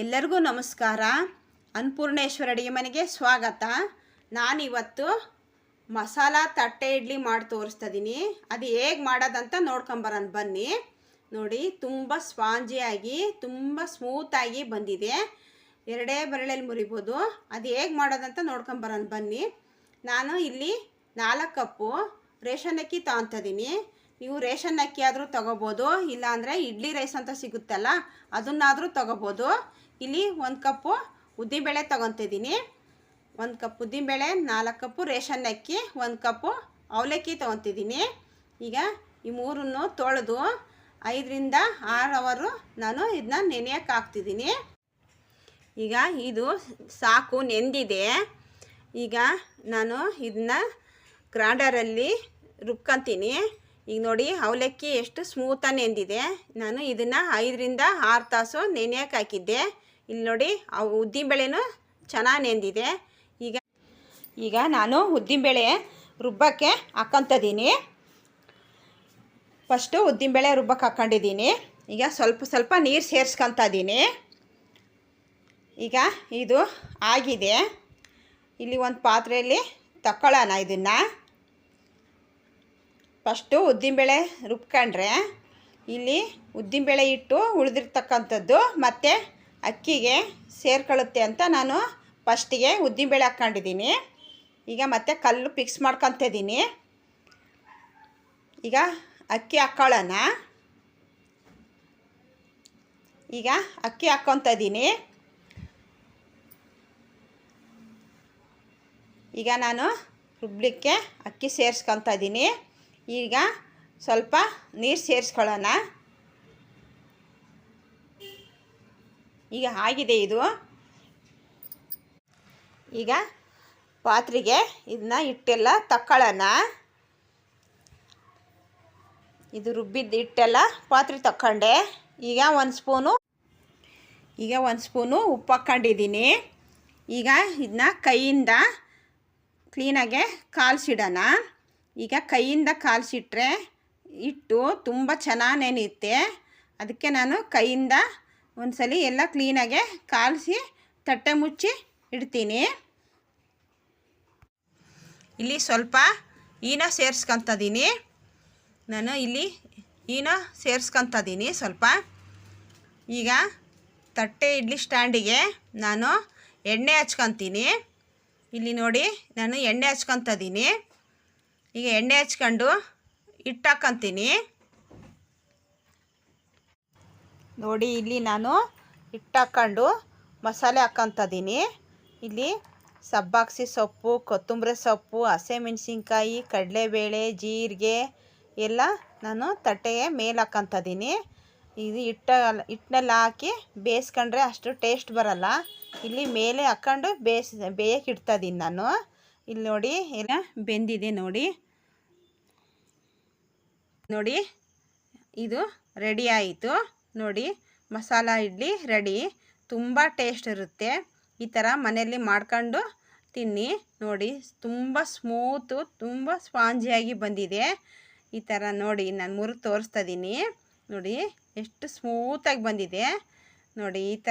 ಎಲ್ಲರಿಗೂ ನಮಸ್ಕಾರ. ಅನ್ನಪೂರ್ಣೇಶ್ವರ ಅಡುಗೆ ಮನೆಗೆ ಸ್ವಾಗತ. ನಾನಿವತ್ತು ಮಸಾಲ ತಟ್ಟೆ ಇಡ್ಲಿ ಮಾಡಿ ತೋರಿಸ್ತಾ ಇದ್ದೀನಿ ಅದು ಹೇಗೆ ಮಾಡೋದಂತ ನೋಡ್ಕೊಂಬರೋಣ ಬನ್ನಿ. ನೋಡಿ, ತುಂಬ ಸ್ಪಾಂಜಿಯಾಗಿ, ತುಂಬ ಸ್ಮೂತಾಗಿ ಬಂದಿದೆ. ಎರಡೇ ಬರಳಲ್ಲಿ ಮುರಿಬೋದು. ಅದು ಹೇಗೆ ಮಾಡೋದಂತ ನೋಡ್ಕೊಂಬರೋಣ ಬನ್ನಿ. ನಾನು ಇಲ್ಲಿ ನಾಲ್ಕು ಕಪ್ಪು ರೇಷನ್ ಅಕ್ಕಿ ತೊಗೊತಿದ್ದೀನಿ ನೀವು ರೇಷನ್ ಅಕ್ಕಿ ಆದರೂ ತೊಗೋಬೋದು. ಇಲ್ಲಾಂದರೆ ಇಡ್ಲಿ ರೈಸ್ ಅಂತ ಸಿಗುತ್ತಲ್ಲ, ಅದನ್ನಾದರೂ ತೊಗೋಬೋದು. ಇಲ್ಲಿ ಒಂದು ಕಪ್ಪು ಉದ್ದಿನಬೇಳೆ ತೊಗೊತಿದ್ದೀನಿ. ಒಂದು ಕಪ್ ಉದ್ದಿನಬೇಳೆ, ನಾಲ್ಕು ಕಪ್ಪು ರೇಷನ್ ಅಕ್ಕಿ, ಒಂದು ಕಪ್ಪು ಅವಲಕ್ಕಿ ತೊಗೊತಿದ್ದೀನಿ. ಈಗ ಈ ಮೂರನ್ನು ತೊಳೆದು ಐದರಿಂದ ಆರು ಅವರು ನಾನು ಇದನ್ನ ನೆನೆಯಕ್ಕೆ ಹಾಕ್ತಿದ್ದೀನಿ. ಈಗ ಇದು ಸಾಕು, ನೆಂದಿದೆ. ಈಗ ನಾನು ಇದನ್ನ ಗ್ರಾಂಡರಲ್ಲಿ ರುಬ್ಕೊಂತೀನಿ. ಈಗ ನೋಡಿ ಅವಲಕ್ಕಿ ಎಷ್ಟು ಸ್ಮೂತಾಗಿ ನೆಂದಿದೆ. ನಾನು ಇದನ್ನು ಐದರಿಂದ ಆರು ತಾಸು ನೆನೆಯಕ್ಕೆ ಹಾಕಿದ್ದೆ. ಇಲ್ಲಿ ನೋಡಿ ಆ ಉದ್ದಿನಬೇಳೆನೂ ಚೆನ್ನಾಗಿ ನೆಂದಿದೆ. ಈಗ ಈಗ ನಾನು ಉದ್ದಿನಬೇಳೆ ರುಬ್ಬಕ್ಕೆ ಹಾಕ್ಕೊತಿದ್ದೀನಿ ಫಸ್ಟು ಉದ್ದಿನಬೇಳೆ ರುಬ್ಬಕ್ಕೆ ಹಾಕ್ಕೊಂಡಿದ್ದೀನಿ ಈಗ ಸ್ವಲ್ಪ ಸ್ವಲ್ಪ ನೀರು ಸೇರಿಸ್ಕೊತಾಯಿದ್ದೀನಿ ಈಗ ಇದು ಆಗಿದೆ. ಇಲ್ಲಿ ಒಂದು ಪಾತ್ರೆಯಲ್ಲಿ ತಗೊಳ್ಳೋಣ ಇದನ್ನು. ಫಸ್ಟು ಉದ್ದಿನಬೇಳೆ ರುಬ್ಕೊಂಡ್ರೆ ಇಲ್ಲಿ ಉದ್ದಿನಬೇಳೆ ಇಟ್ಟು ಉಳಿದಿರ್ತಕ್ಕಂಥದ್ದು ಮತ್ತು ಅಕ್ಕಿಗೆ ಸೇರ್ಕೊಳ್ಳುತ್ತೆ ಅಂತ ನಾನು ಫಸ್ಟಿಗೆ ಉದ್ದಿನಬೇಳೆ ಹಾಕ್ಕೊಂಡಿದ್ದೀನಿ. ಈಗ ಮತ್ತೆ ಕಲ್ಲು ಫಿಕ್ಸ್ ಮಾಡ್ಕೊತಿದ್ದೀನಿ ಈಗ ಅಕ್ಕಿ ಹಾಕ್ಕೊಳ್ಳೋಣ ಈಗ ಅಕ್ಕಿ ಹಾಕ್ಕೊತ ಇದ್ದೀನಿ ಈಗ ನಾನು ರುಬ್ಬಲಿಕ್ಕೆ ಅಕ್ಕಿ ಸೇರಿಸ್ಕೊತ ಇದ್ದೀನಿ ಈಗ ಸ್ವಲ್ಪ ನೀರು ಸೇರಿಸ್ಕೊಳ್ಳೋಣ. ಈಗ ಆಗಿದೆ ಇದು. ಈಗ ಪಾತ್ರೆಗೆ ಇದನ್ನ ಹಿಟ್ಟೆಲ್ಲ ತಕ್ಕೊಳ್ಳೋಣ. ಇದು ರುಬ್ಬಿದ್ದು ಹಿಟ್ಟೆಲ್ಲ ಪಾತ್ರೆ ತಕ್ಕೊಂಡೆ. ಈಗ ಒಂದು ಸ್ಪೂನು, ಈಗ ಒಂದು ಸ್ಪೂನು ಉಪ್ಪು ಹಾಕ್ಕೊಂಡಿದ್ದೀನಿ. ಈಗ ಇದನ್ನ ಕೈಯಿಂದ ಕ್ಲೀನಾಗೆ ಕಾಲ್ಸಿಡೋಣ. ಈಗ ಕೈಯಿಂದ ಕಾಲ್ಸಿಟ್ರೆ ಇಟ್ಟು ತುಂಬ ಚೆನ್ನಾಗಿ ನೆನೆಯುತ್ತೆ ಅದಕ್ಕೆ ನಾನು ಕೈಯಿಂದ ಒಂದ್ಸಲಿ ಎಲ್ಲ ಕ್ಲೀನಾಗೆ ಕಾಲಿಸಿ ತಟ್ಟೆ ಮುಚ್ಚಿ ಇಡ್ತೀನಿ. ಇಲ್ಲಿ ಸ್ವಲ್ಪ ಈನ ಸೇರಿಸ್ಕೊತಿದ್ದೀನಿ ನಾನು ಇಲ್ಲಿ ಈನ ಸೇರಿಸ್ಕೊತಿದ್ದೀನಿ ಸ್ವಲ್ಪ. ಈಗ ತಟ್ಟೆ ಇಡ್ಲಿ ಸ್ಟ್ಯಾಂಡಿಗೆ ನಾನು ಎಣ್ಣೆ ಹಚ್ಕೊತೀನಿ. ಇಲ್ಲಿ ನೋಡಿ, ನಾನು ಎಣ್ಣೆ ಹಚ್ಕೊತಿದ್ದೀನಿ ಈಗ ಎಣ್ಣೆ ಹಚ್ಕೊಂಡು ಹಿಟ್ಟು ಹಾಕ್ಕೊಂತೀನಿ. ನೋಡಿ, ಇಲ್ಲಿ ನಾನು ಹಿಟ್ಟು ಹಾಕ್ಕೊಂಡು ಮಸಾಲೆ ಹಾಕ್ಕೊತಿದ್ದೀನಿ ಇಲ್ಲಿ ಸಬ್ಬಾಕ್ಸಿ ಸೊಪ್ಪು, ಕೊತ್ತಂಬರಿ ಸೊಪ್ಪು, ಹಸಿಮೆಣ್ಸಿನ್ಕಾಯಿ, ಕಡಲೆಬೇಳೆ, ಜೀರಿಗೆ ಎಲ್ಲ ನಾನು ತಟ್ಟೆಗೆ ಮೇಲೆ ಹಾಕ್ಕೊತಿದ್ದೀನಿ ಇದು ಹಿಟ್ಟ ಹಿಟ್ಟನ್ನೆಲ್ಲ ಹಾಕಿ ಬೇಯಿಸ್ಕೊಂಡ್ರೆ ಅಷ್ಟು ಟೇಸ್ಟ್ ಬರಲ್ಲ. ಇಲ್ಲಿ ಮೇಲೆ ಹಾಕ್ಕೊಂಡು ಬೇಯಿಸ್ ಬೇಯಕ್ಕೆ ಇಡ್ತಾಯಿದ್ದೀನಿ ನಾನು. ಇಲ್ಲಿ ನೋಡಿ ಎಲ್ಲ ಬೆಂದಿದೆ ನೋಡಿ. ನೋಡಿ, ಇದು ರೆಡಿ ಆಯಿತು. ನೋಡಿ, ಮಸಾಲ ಇಡ್ಲಿ ರೆಡಿ ತುಂಬ ಟೇಸ್ಟ್ ಇರುತ್ತೆ. ಈ ಥರ ಮನೆಯಲ್ಲಿ ಮಾಡ್ಕೊಂಡು ತಿನ್ನಿ. ನೋಡಿ, ತುಂಬ ಸ್ಮೂತು ತುಂಬ ಸ್ಪಾಂಜಿಯಾಗಿ ಬಂದಿದೆ. ಈ ಥರ ನೋಡಿ, ನಾನು ಮುರು ತೋರಿಸ್ತಾ ಇದ್ದೀನಿ ನೋಡಿ, ಎಷ್ಟು ಸ್ಮೂತಾಗಿ ಬಂದಿದೆ. ನೋಡಿ, ಈ ಥರ